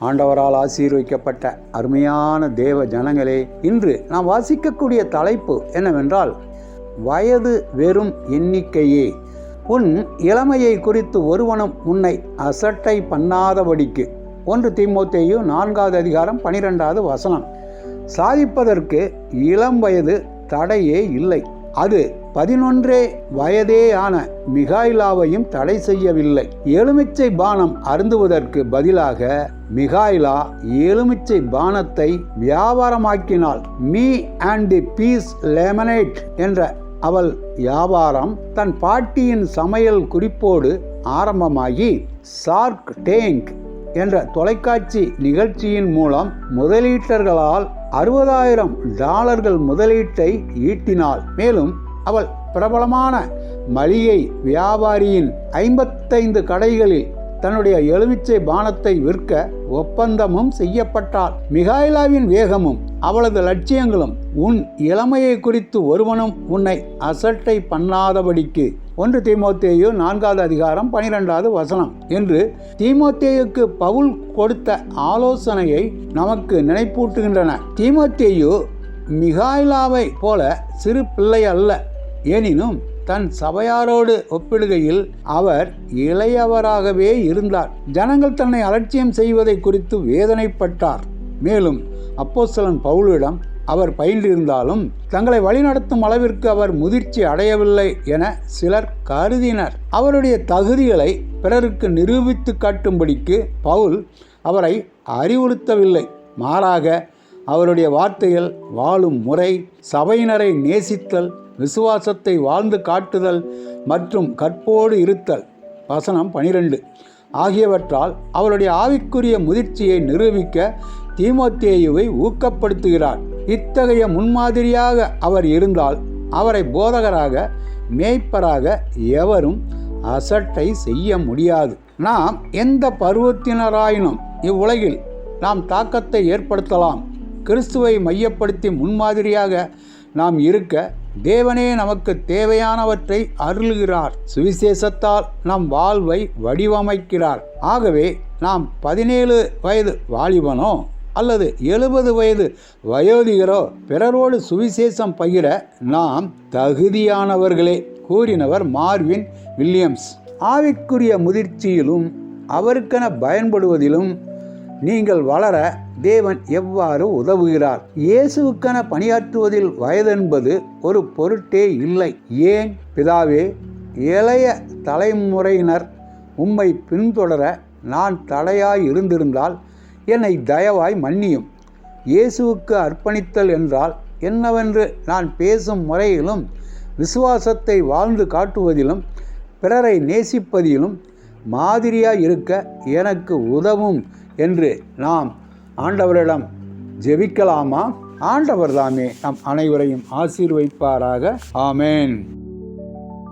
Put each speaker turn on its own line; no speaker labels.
ஆண்டவரால் ஆசீர்வதிக்கப்பட்ட அருமையான தேவ ஜனங்களே இன்று நாம் வாசிக்கக்கூடிய தலைப்பு என்னவென்றால் வயது வெறும் எண்ணிக்கையே. உன் இளமையை குறித்து ஒருவனும் உன்னை அசட்டை பண்ணாதபடிக்கு. ஒன்று தீமோத்தேயு நான்காவது அதிகாரம் பனிரெண்டாவது வசனம். சாதிப்பதற்கு இளம் வயது தடையே இல்லை. அது பதினொன்றே வயதேயான மிகாயிலாவையும் தடை செய்யவில்லை. எலுமிச்சை பானம் அருந்துவதற்கு பதிலாக மிகாயிலா எலுமிச்சை பானத்தை வியாபாரமாக்கினாள். Me and the Bees Lemonade என்ற அவள் வியாபாரம் தன் பாட்டியின் சமையல் குறிப்போடு ஆரம்பமாகி சார்க் டேங்க் என்ற தொலைக்காட்சி நிகழ்ச்சியின் மூலம் முதலீட்டர்களால் அறுபதாயிரம் டாலர்கள் முதலீட்டை ஈட்டினாள். மேலும் அவள் பிரபலமான மளிகை வியாபாரியின் ஐம்பத்தைந்து கடைகளில் தன்னுடைய எலுமிச்சை பானத்தை விற்க ஒப்பந்தமும் செய்யப்பட்டாள். மிகாயிலாவின் வேகமும் அவளது லட்சியங்களும் உன் இளமையை குறித்து ஒருவனும் உன்னை அசட்டை பண்ணாதபடிக்கு ஒன்று தீமோத்தேயு நான்காவது அதிகாரம் பனிரெண்டாவது வசனம். என்று தீமோத்தேயுக்கு பவுல் கொடுத்த ஆலோசனையை நமக்கு நினைப்பூட்டுகின்றன. தீமோத்தேயு மிகாயிலாவை போல சிறு பிள்ளை அல்ல. எனினும் தன் சபையாரோடு ஒப்பிடுகையில் அவர் இளையவராகவே இருந்தார். ஜனங்கள் தன்னை அலட்சியம் செய்வதை குறித்து வேதனைப்பட்டார். மேலும் அப்போஸ்தலன் பவுலிடம் அவர் பயின்றிருந்தாலும் தங்களை வழிநடத்தும் அளவிற்கு அவர் முதிர்ச்சி அடையவில்லை என சிலர் கருதினர். அவருடைய தகுதிகளை பிறருக்கு நிரூபித்து காட்டும்படிக்கு பவுல் அவரை அறிவுறுத்தவில்லை. மாறாக அவருடைய வார்த்தைகள் வாழும் முறை சபையினரை நேசித்தல் விசுவாசத்தை வாழ்ந்து காட்டுதல் மற்றும் கற்போடு இருத்தல். வசனம் பனிரெண்டு. ஆகியவற்றால் அவருடைய ஆவிக்குரிய முதிர்ச்சியை நிரூபிக்க தீமோத்தேயுவை ஊக்கப்படுத்துகிறார். இத்தகைய முன்மாதிரியாக அவர் இருந்தால் அவரை போதகராக மேய்ப்பராக எவரும் அசட்டை செய்ய முடியாது. நாம் எந்த பருவத்தினராயினும் இவ்வுலகில் நாம் தாக்கத்தை ஏற்படுத்தலாம். கிறிஸ்துவை மையப்படுத்தி முன்மாதிரியாக நாம் இருக்க தேவனே நமக்கு தேவையானவற்றை அருள்கிறார். சுவிசேஷத்தால் நம் வாழ்வை வடிவமைக்கிறார். ஆகவே நாம் பதினேழு வயது வாலிபனோ? அல்லது எழுபது வயது வயோதிகரோ பிறரோடு சுவிசேஷம் பகிர நாம் தகுதியானவர்களே கூறினவர் மார்வின் வில்லியம்ஸ். ஆவிக்குரிய முதிர்ச்சியிலும் அவருக்கென பயன்படுவதிலும் நீங்கள் வளர தேவன் எவ்வாறு உதவுகிறார்? இயேசுவுக்கென பணியாற்றுவதில் வயதென்பது ஒரு பொருட்டே இல்லை. ஏன்? பிதாவே இளைய தலைமுறையினர் உம்மை பின்தொடர நான் தடையாய் இருந்திருந்தால் என்னை தயவாய் மன்னியும். இயேசுவுக்கு அர்ப்பணித்தல் என்றால் என்னவென்று நான் பேசும் முறையிலும் விசுவாசத்தை வாழ்ந்து காட்டுவதிலும் பிறரை நேசிப்பதிலும் மாதிரியாக இருக்க எனக்கு உதவும் என்று நாம் ஆண்டவரிடம் ஜெபிக்கலாமா? ஆண்டவர் தாமே நம் அனைவரையும் ஆசீர்வைப்பாராக ஆமேன்.